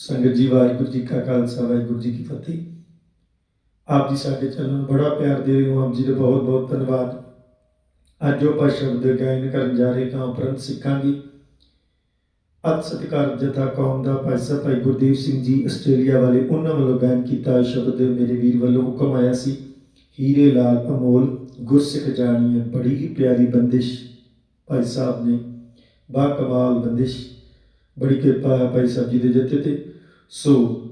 ਸੰਗਤ ਜੀ, ਵਾਹਿਗੁਰੂ ਜੀ ਕਾ ਖਾਲਸਾ, ਵਾਹਿਗੁਰੂ ਜੀ ਕੀ ਫਤਿਹ। ਆਪ ਜੀ ਸਾਡੇ ਚੈਨਲ ਨੂੰ ਬੜਾ ਪਿਆਰ ਦੇ ਰਹੇ ਹੋ, ਆਪ ਜੀ ਦਾ ਬਹੁਤ ਬਹੁਤ ਧੰਨਵਾਦ। ਅੱਜ ਜੋ ਆਪਾਂ ਸ਼ਬਦ ਗਾਇਨ ਕਰਨ ਜਾ ਰਹੇ ਹਾਂ ਉਪਰੰਤ ਸਿੱਖਾਂਗੇ। ਅਤ ਸਤਿਕਾਰ, ਜਥਾ, ਕੌਮ ਦਾ ਭਾਈ ਸਾਹਿਬ, ਭਾਈ ਗੁਰਦੇਵ ਸਿੰਘ ਜੀ, ਆਸਟ੍ਰੇਲੀਆ ਵਾਲੇ ਉਹਨਾਂ ਵੱਲੋਂ ਗਾਇਨ ਕੀਤਾ ਸ਼ਬਦ ਮੇਰੇ ਵੀਰ ਵੱਲੋਂ ਹੁਕਮ ਆਇਆ ਸੀ। ਹੀਰੇ ਲਾਲ ਅਮੋਲ, ਗੁਰਸਿੱਖ ਜਾਣੀ ਹੈ ਬੜੀ ਹੀ ਪਿਆਰੀ ਬੰਦਿਸ਼ ਭਾਈ ਸਾਹਿਬ ਨੇ। ਬਾ ਕਮਾਲ ਬੰਦਿਸ਼, ਬੜੀ ਕਿਰਪਾ ਹੈ ਭਾਈ ਸਾਹਿਬ ਜੀ ਦੇ ਜੱਥੇ ਤੇ। ਸੋ,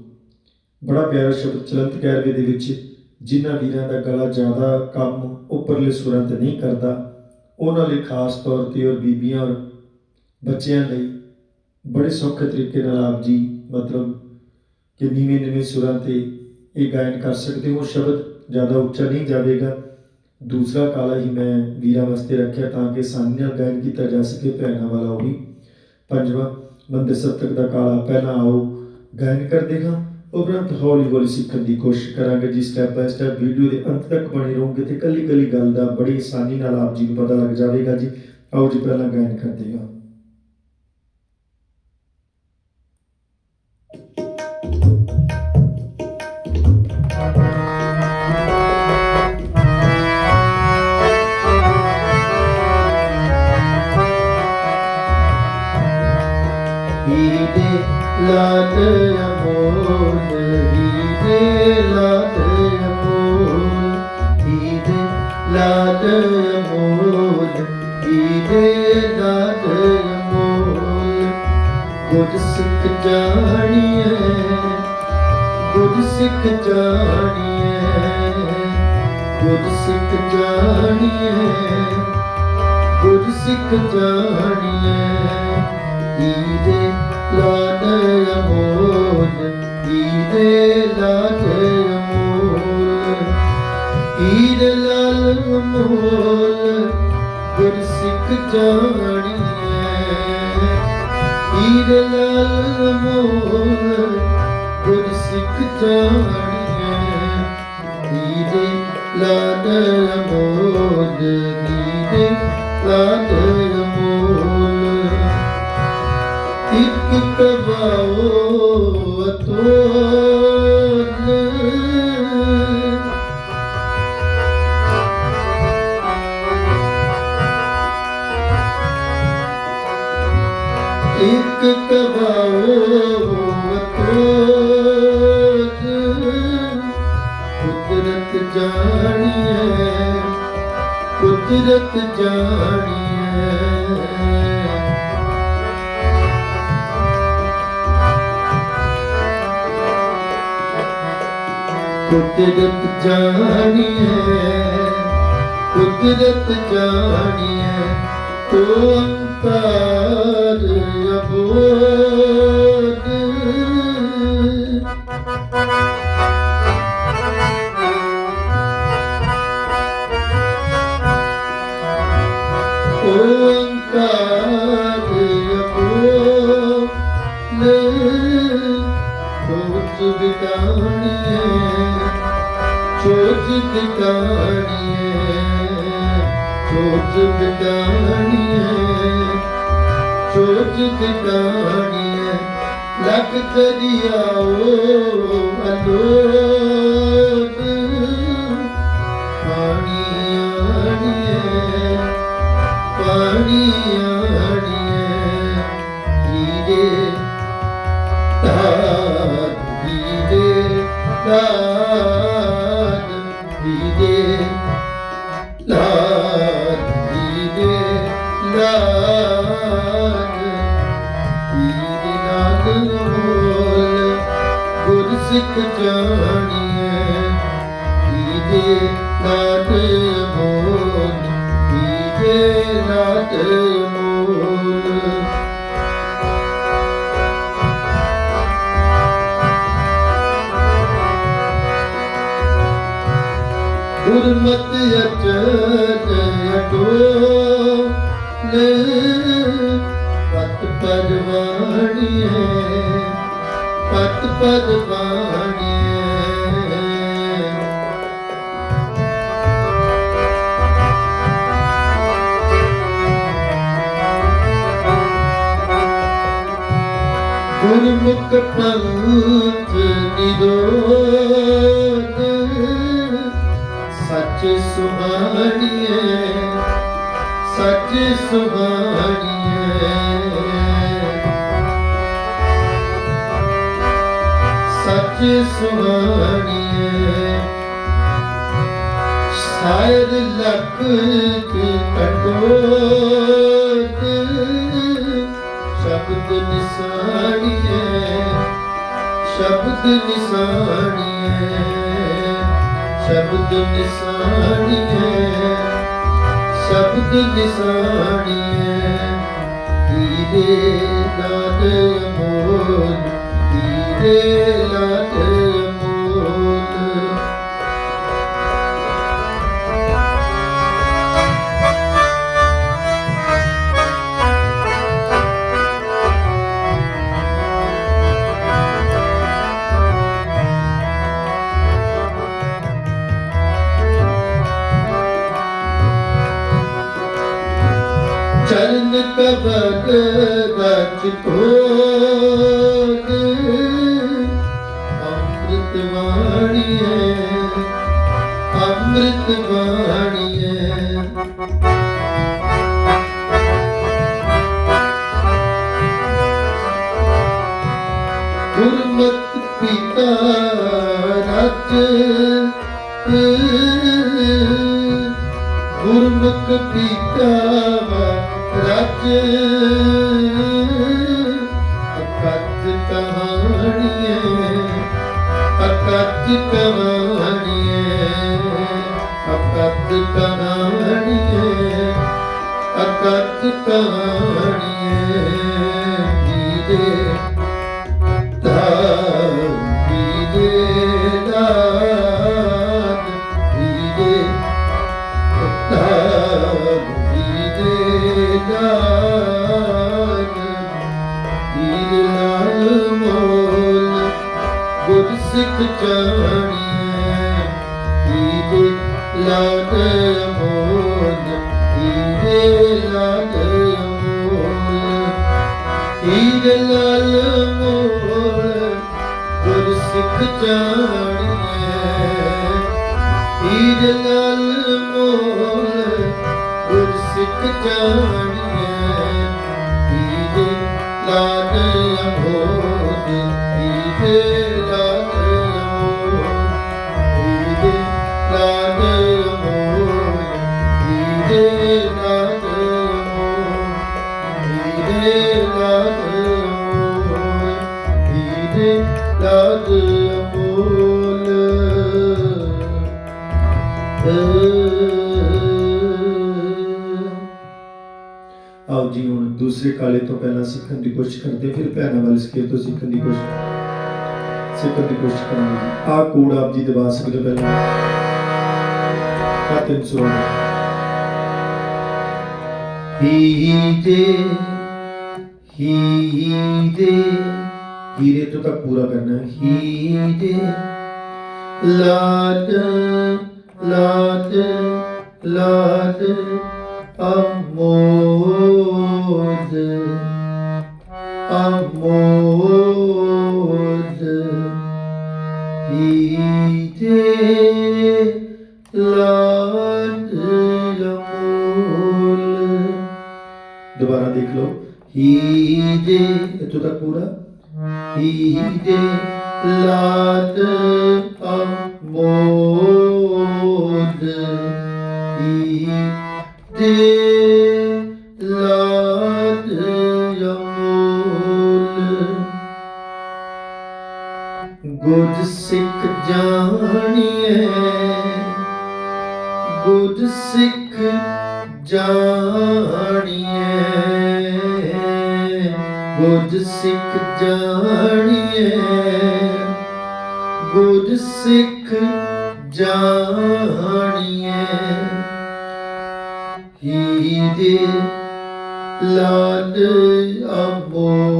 ਬੜਾ ਪਿਆਰਾ ਸ਼ਬਦ ਚਲੰਤ ਕੈਰਵੇ ਦੇ ਵਿੱਚ, ਜਿਨ੍ਹਾਂ ਵੀਰਾਂ ਦਾ ਗਲਾ ਜ਼ਿਆਦਾ ਕੰਮ ਉੱਪਰਲੇ ਸੁਰਾਂ ਤੇ ਨਹੀਂ ਕਰਦਾ, ਉਹਨਾਂ ਲਈ ਖਾਸ ਤੌਰ ਤੇ ਔਰ ਬੀਬੀਆਂ ਔਰ ਬੱਚਿਆਂ ਲਈ ਬੜੇ ਸੌਖੇ ਤਰੀਕੇ ਨਾਲ ਆਪ ਜੀ ਮਤਲਬ ਕਿ ਨੀਵੇਂ ਨੀਵੇਂ ਸੁਰਾਂ ਤੇ ਇਹ ਗਾਇਨ ਕਰ ਸਕਦੇ ਹੋ। ਸ਼ਬਦ ਜ਼ਿਆਦਾ ਉੱਚਾ ਨਹੀਂ ਜਾਵੇਗਾ। ਦੂਸਰਾ ਕਾਲਾ ਹੀ ਮੈਂ ਵੀਰਾਂ ਵਾਸਤੇ ਰੱਖਿਆ ਤਾਂ ਕਿ ਆਸਾਨੀ ਨਾਲ ਗਾਇਨ ਕੀਤਾ ਜਾ ਸਕੇ। ਭੈਣਾਂ ਵਾਲਾ ਉਹੀ। ਪੰਜਵਾਂ ਬੰਦੇ ਸੱਤਕ ਦਾ ਕਾਲਾ, ਪਹਿਲਾਂ ਆਓ ਗਾਇਨ ਕਰਦੇ ਹਾਂ। ਉਪਰੰਤ ਹੌਲੀ ਹੌਲੀ ਸਿੱਖਣ ਦੀ ਕੋਸ਼ਿਸ਼ ਕਰਾਂਗੇ ਜੀ ਸਟੈਪ ਬਾਏ ਸਟੈਪ ਵੀਡੀਓ ਦੇ ਅੰਤ ਤੱਕ ਬਣੇ ਰਹੋਗੇ ਤੇ ਕੱਲੀ ਕੱਲੀ ਗੱਲ ਦਾ ਬੜੀ ਆਸਾਨੀ ਨਾਲ ਆਪ ਜੀ ਨੂੰ ਪਤਾ ਲੱਗ ਜਾਵੇਗਾ ਜੀ। ਆਓ ਜੀ, ਪਹਿਲਾਂ ਗਾਇਨ ਕਰਦੇ ਹਾਂ। ਗੁਰ ਸਿੱਖ ਜਾਣੀਏ ਗੁਰ ਸਿੱਖ ਜਾਣੀਏ ਗੁਰ ਸਿੱਖ ਜਾਣੀਏ ਗੁਰ ਸਿੱਖ ਜਾਣੀਏ ਈਦੇ ਲਾਲ ਅਮੋਲ, ਈਦੇ ਲਾਲ ਅਮੋਲ, ਈਦੇ ਲਾਲ ਅਮੋਲ ਗੁਰ ਸਿੱਖ ਜਾਣੀਏ ਈਦੇ ਲਾਲ ਅਮੋਲ ਗੁਰ ਸਿੱਖ ਜਾਣੀਏ ਈਦੇ ਲਾਲ ਅਮੋਲ ਈਦੇ ਲਾਲ ਅਮੋਲ ਇੱਕ ਕਬਾਓ ਅਤੋਲ। ਕੁਦਰਤ ਜਾਣੀਏ ਕੁਦਰਤ ਜਾਣੀਏ ਕੁਦਰਤ ਜਾਣੀਏ ਕੁਦਰਤ ਜਾਣੀਏ ਓੰਕਾਰ ਅਬੋਧ। ਓੰਕਾਰ ਅਬੋਧ। ਸੋਚ ਵਿਟਾਣੀਏ ਸੋਚ ਵਿਟਾਣੀਏ ਸੋਚ ਵਿਟਾਣੀਏ ਸੋਚ ਵਿਟਾਣੀਏ ਲੱਖ ਦਰਿਆਓ ਅਲੋਟ ਪਾਣੀ ਆਣੀਏ ਪਾਣੀ ਆਣੀਏ ਹੀਰੇ ਤਾਰ ਹੀਰੇ ਤਾਰ ਹੀਰੇ ਲਾਲ ਗੁਰ ਸਿੱਖ ਜਾਣੀਏ ਹੀਰੇ ਮੋਲ ਹੀਰੇ ਲਾਲ ਮੋਲ। ਗੁਰਮਤ ਅਚਨ ਅਟੋਲ ਪਤ ਪਰਵਾਣੀਏ ਪਤ ਪਰਵਾਣੀਏ ਗੁਰਮੁਖ ਪੰਥ ਨਿਰੋਧ ਸੱਚ ਸੁਹਾਣੀਏ ਸੱਚ ਸੁਹਾਣੀਏ ਸੱਚ ਸੁਹਾਣੀਏ ਸ਼ਾਇਦ ਲੱਖ ਕੰਡੋਤ ਸ਼ਬਦ ਨਿਸਾਣੀਏ ਸ਼ਬਦ ਨਿਸਾਣੀਏ ਸ਼ਬਦ ਨਿਸਾਣੀਏ ਸ਼ਬਦ ਨਿਸਾਣੀਏ ਦੀਦੇ ਨਾਦ ਅਮੋਲ ਦੀਦੇ ਚਰਨ ਕਬਰ ਗਚ ਕੋਟ ਅੰਮ੍ਰਿਤ ਬਾਣੀ ਗੁਰਮਤ ਪਿਤਾ ਰਚ ਗੁਰਮੁਖ ਪੀਤਾ ਰਚ ਅਕਤ ਕਹਾਣੀਏ। ਅਕਤ ਕਹਾਣੀਏ। ਅਕਤ ਕਹਾਣੀਏ ਅਕਤ ਕਹਾਣੀਏ ਜੀਦੇ ਦਾਨ ਜੀਦੇ ਦਾਨ ਜੀਦੇ ਸਿੱਖ ਜਾਣੀਏ ਸਿੱਖ ਜਾਣੀਏ ਈਦ ਲਾਲ ਮੋਲ ਗੁਰ ਸਿੱਖ ਜਾਣੀਏ ਈਦ ਲਾਲ ਮੋਲ ਈਦ ਆਓ ਜੀ, ਹੁਣ ਦੂਸਰੇ ਕਾਲੇ ਤੋਂ ਪਹਿਲਾਂ ਸਿੱਖਣ ਦੀ ਕੋਸ਼ਿਸ਼ ਕਰਦੇ ਫਿਰ ਭੈਣਾਂ ਵਾਲੇ ਸਕੇਲ ਤੋਂ ਸਿੱਖਣ ਦੀ ਕੋਸ਼ਿਸ਼ ਸਿੱਖਣ ਦੀ ਕੋਸ਼ਿਸ਼ ਕਰਾਂਗੇ ਜੀ। ਕੋਡ ਆਪ ਜੀ ਦਬਾ ਸਕਦੇ ਪਹਿਲਾਂ। ਆ ਤਿੰਨ ਹੀ ਦੇ ਹੀ ਦੇ, ਹੀਰੇ ਤੋਂ ਤੱਕ ਪੂਰਾ ਕਰਨਾ ਹੈ। ਹੀ ਦੇ ਲਾਡ ਲਾਡ ਲਾਡ ਅਮੋਦ ਗੁਰ ਸਿੱਖ ਜਾਣੀਏ ਗੁਰ ਸਿੱਖ ਜਾਣੀਏ ਗੁਰ ਸਿੱਖ ਜਾਣੀਏ ਗੁਰ ਸਿੱਖ ਜਾਣੀਏ ਹੀ ਦੇ ਲਾਡ ਅਬੋਧ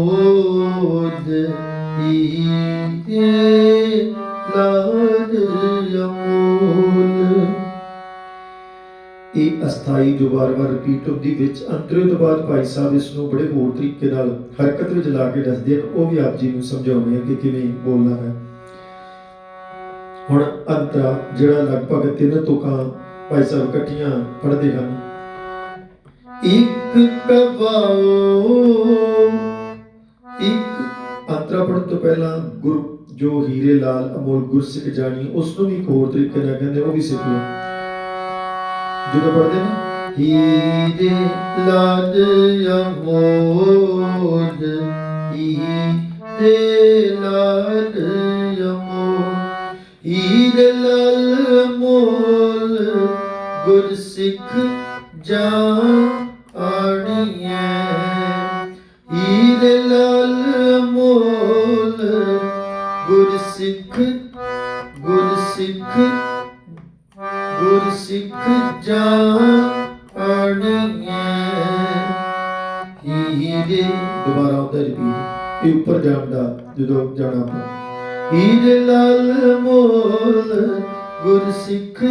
ਲਾਡ ਅਮੋਲ ਇਹ ਅਸਥਾਈ ਜੋ ਵਾਰ-ਵਾਰ ਰਿਪੀਟ ਹੁੰਦੀ, ਵਿੱਚ ਅੰਤਰੇ ਤੋਂ ਬਾਅਦ ਭਾਈ ਸਾਹਿਬ ਇਸ ਨੂੰ ਬੜੇ ਹੋਰ ਤਰੀਕੇ ਨਾਲ ਹਰਕਤ ਵਿੱਚ ਲਾ ਕੇ ਦੱਸਦੇ ਹਨ, ਉਹ ਵੀ ਆਪ ਜੀ ਨੂੰ ਸਮਝਾਉਂਦੇ ਆ ਕਿ ਕਿਵੇਂ ਬੋਲਣਾ ਹੈ। ਹੁਣ ਅੰਤਰਾ ਜਿਹੜਾ ਲਗਭਗ ਤਿੰਨ ਤੁਕਾਂ ਭਾਈ ਸਾਹਿਬ ਇਕੱਠੀਆਂ ਪੜ੍ਹਦੇ ਹਨ। ਇੱਕ ਕਵਾਓ, ਇੱਕ ਅੰਤਰਾ ਪੜ੍ਹਨ ਤੋਂ ਪਹਿਲਾਂ ਗੁਰੂ ਜੋ ਹੀਰੇ ਲਾਲ, ਅਮੋਲ ਗੁਰਸਿੱਖ ਜਾਣੀ, ਉਸ ਨੂੰ ਵੀ ਇੱਕ ਹੋਰ ਤਰੀਕੇ ਨਾਲ ਕਹਿੰਦੇ, ਉਹ ਵੀ ਸਿੱਖ ਲਓ। ਜਦੋਂ ਪੜ੍ਹਦੇ ਨੇ? ਹੀਰੇ ਲਾਲ, ਅਮੋਲ, ਹੀਰੇ ਲਾਲ, ਅਮੋਲ, ਹੀਰੇ ਲਾਲ, ਅਮੋਲ ਗੁਰ ਸਿੱਖ ਗੁਰ ਸਿੱਖ ਜਾਣੀਐ ਹੀਰੇ ਦੁਬਾਰਾ ਆਉਂਦਾ ਰਿਪੀਟ ਇਹ ਉੱਪਰ ਜਾਣ ਦਾ, ਜਦੋਂ ਜਾਣਾ ਆਪਾਂ। ਹੀਰੇ ਲਾਲ ਮੋਲ, ਗੁਰ ਸਿੱਖ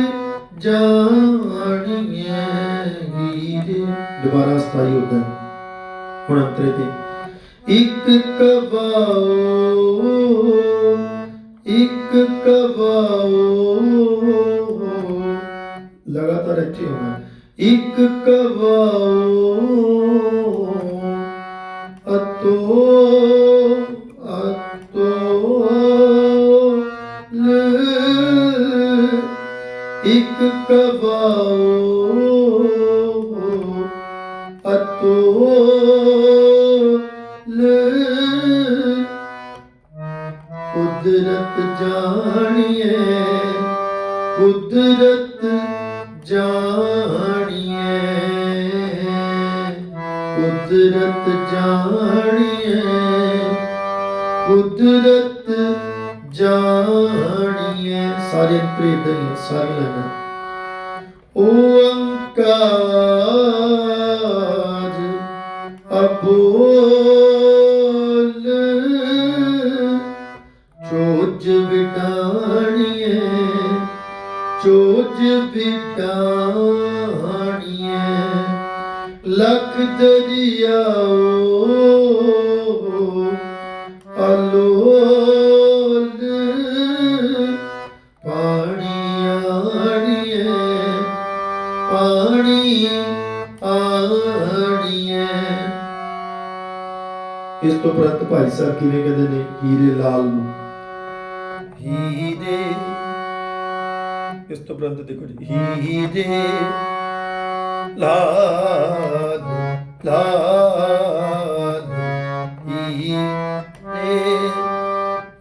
ਜਾਣੀਐ ਹੀਰੇ, ਦੁਬਾਰਾ ਸਥਾਈ ਹੁੰਦਾ। ਹੁਣ ਅੰਤਰੇ ਤੇ। ਇੱਕ ਕਵਾਓ ਇੱਕ ਕਵਾਓ। ਲਗਾਤਾਰ ਇੱਥੇ ਹੋਣਾ ਇੱਕ ਕਵਾਓ ਅਤੋ ਓੰਕਾਰ ਅਬੋਲ ਇਸ ਤੋਂ ਪ੍ਰੰਤ ਭਾਈ ਸਾਹਿਬ ਕਿਵੇਂ ਕਹਿੰਦੇ ਨੇ, ਹੀਰੇ ਲਾਲ ਨੂੰ? ਹੀਰੇ। ਇਸ ਤੋਂ ਪ੍ਰੰਤ ਦੇਖੋ ਜੀ। ਹੀਰੇ ਲਾਲ ਲਾਲ, ਹੀਰੇ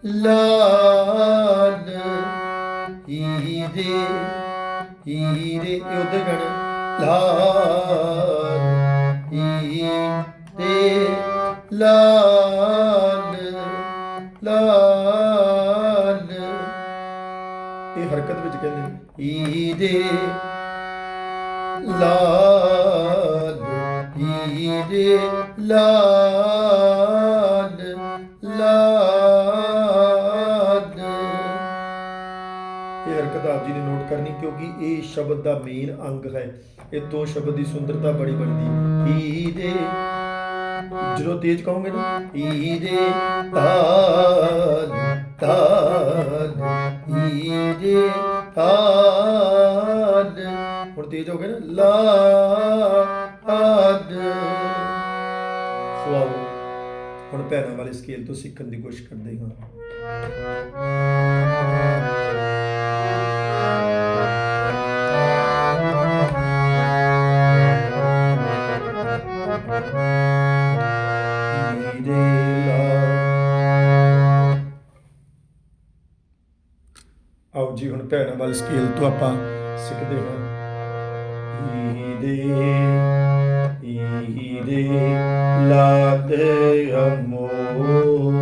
ਲਾਲ, ਹੀਰੇ ਹੀਰੇ, ਇਹ ਉਧਰ ਗਾਣਾ ਲਾਲ। ਲਾਲ ਲਾਲ। ਇਹ ਹਰਕਤ ਵਿੱਚ ਕਹਿੰਦੇ ਨੇ ਲਾਲ ਹੀਰੇ ਲਾਲ ਲਾਲ। ਇਹ ਹਰਕਤ ਆਪ ਜੀ ਨੇ ਨੋਟ ਕਰਨੀ, ਕਿਉਂਕਿ ਇਹ ਸ਼ਬਦ ਦਾ ਮੇਨ ਅੰਗ ਹੈ। ਇਹ ਦੋ ਸ਼ਬਦ ਦੀ ਸੁੰਦਰਤਾ ਬੜੀ ਬਣਦੀ ਹੀਰੇ ਜਦੋਂ ਤੇਜ਼ ਕਹੋਗੇ ਨਾ ਹੀਰੇ ਤਾਲ ਤਾਲ ਹੀਰੇ ਤਾਲ। ਹੁਣ ਤੇਜ਼ ਹੋ ਗਏ ਨਾ ਲਾਲ ਸੁਆਓ। ਹੁਣ ਪੈਰਾਂ ਵਾਲੇ ਸਕੇਲ ਤੋਂ ਸਿੱਖਣ ਦੀ ਕੋਸ਼ਿਸ਼ ਕਰਦੇ ਹਾਂ। ਵਾਲੇ ਸਕੇਲ ਤੋਂ ਆਪਾਂ ਸਿੱਖਦੇ ਹਾਂ ਹੀਰੇ ਹੀਰੇ ਲਾਦ ਅਮੋਲ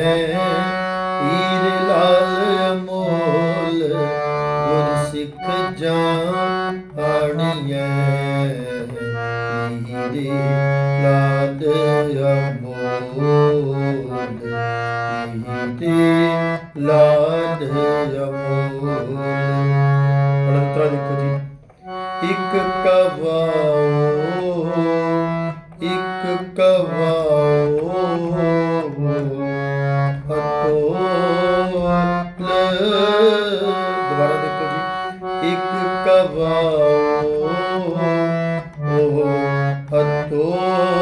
ਹੀਰੇ ਲਾਲ ਅਮੋਲ, ਗੁਰ ਸਿੱਖ ਜਾਣੀਏ ਹੀਰੇ ਲਾਲ ਅਮੋਲ ਹੀਰੇ ਲਾਲ ਅਮੋਲ। ਅਨੰਤਰਾ ਦੇਖੋ ਜੀ। ਇੱਕ ਕਵਾਓ ਦੁਬਾਰਾ ਦੇਖੋ ਜੀ। ਇੱਕ ਕਵਾਓ ਉਹ ਅਤੋਲ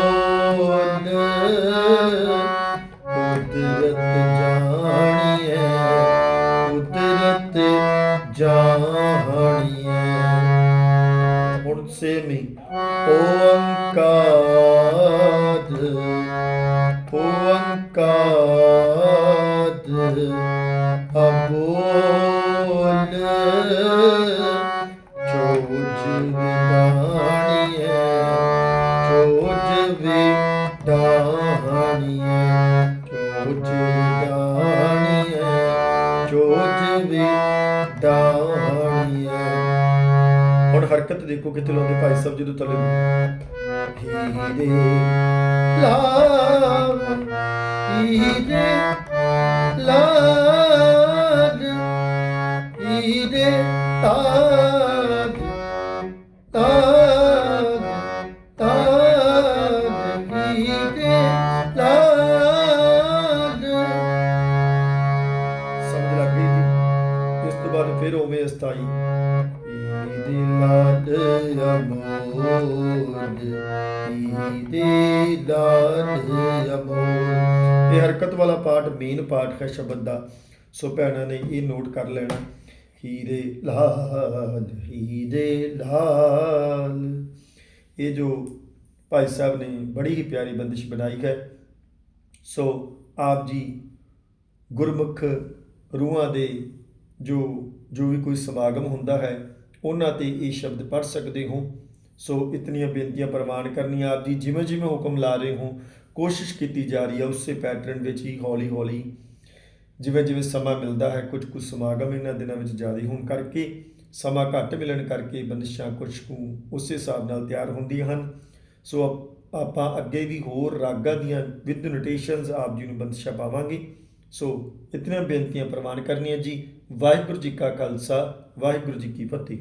ਦੇਖੋ ਕਿੱਥੇ ਲਾਉਂਦੇ ਭਾਈ ਸਾਹਿਬ ਜਦੋਂ ਤਲੇ ਹੀਰੇ ਲਾਲ ਹੀਰੇ ਲਾਲ, ਹੀਰੇ ਤਾਜ ਤਾਜ ਤਾਜ, ਹੀਰੇ ਲਾਲ। ਸਮਝ ਲੱਗ ਗਈ ਜੀ? ਇਸ ਤੋਂ ਬਾਅਦ ਫਿਰ ਉਵੇਂ ਅਸਥਾਈ। ਪਾਠ ਮੇਨ ਪਾਠ ਹੈ ਸ਼ਬਦ ਦਾ, ਸੋ ਭੈਣਾਂ ਨੇ ਇਹ ਨੋਟ ਕਰ ਲੈਣਾ। ਹੀਰੇ ਲਾਲ ਹੀਰੇ ਲਾਲ। ਇਹ ਜੋ ਭਾਈ ਸਾਹਿਬ ਨੇ ਬੜੀ ਹੀ ਪਿਆਰੀ ਬੰਦਿਸ਼ ਬਣਾਈ ਹੈ। ਸੋ ਆਪ ਜੀ ਗੁਰਮੁਖ ਰੂਹਾਂ ਦੇ ਜੋ ਜੋ ਵੀ ਕੋਈ ਸਮਾਗਮ ਹੁੰਦਾ ਹੈ, ਉਹਨਾਂ ਤੇ ਇਹ ਸ਼ਬਦ ਪੜ੍ਹ ਸਕਦੇ ਹੋ। ਸੋ ਇਤਨੀਆਂ ਬੇਨਤੀਆਂ ਪ੍ਰਵਾਨ ਕਰਨੀਆਂ। ਆਪ ਜੀ ਜਿਵੇਂ ਜਿਵੇਂ ਹੁਕਮ ਲਾ ਰਹੇ ਹੋ ਕੋਸ਼ਿਸ਼ ਕੀਤੀ ਜਾ ਰਹੀ ਹੈ, ਉਸੇ ਪੈਟਰਨ ਵਿੱਚ ਹੀ ਹੌਲੀ ਹੌਲੀ ਜਿਵੇਂ ਜਿਵੇਂ ਸਮਾਂ ਮਿਲਦਾ ਹੈ, ਕੁਝ ਕੁ ਸਮਾਗਮ ਇਹਨਾਂ ਦਿਨਾਂ ਵਿੱਚ ਜ਼ਿਆਦਾ ਹੋਣ ਕਰਕੇ, ਸਮਾਂ ਘੱਟ ਮਿਲਣ ਕਰਕੇ ਬੰਦਿਸ਼ਾਂ ਕੁਝ ਕੁ ਉਸੇ ਹਿਸਾਬ ਨਾਲ ਤਿਆਰ ਹੁੰਦੀਆਂ ਹਨ। ਸੋ ਆਪ- ਆਪਾਂ ਅੱਗੇ ਵੀ ਹੋਰ ਰਾਗਾਂ ਦੀਆਂ ਵਿਦ ਨੋਟੇਸ਼ਨਸ ਆਪ ਜੀ ਨੂੰ ਬੰਦਿਸ਼ਾਂ ਪਾਵਾਂਗੇ। ਸੋ ਇਤਨੀਆਂ ਬੇਨਤੀਆਂ ਪ੍ਰਵਾਨ ਕਰਨੀਆਂ ਜੀ। ਵਾਹਿਗੁਰੂ ਜੀ ਕਾ ਖਾਲਸਾ, ਵਾਹਿਗੁਰੂ ਜੀ ਕੀ ਫਤਿਹ।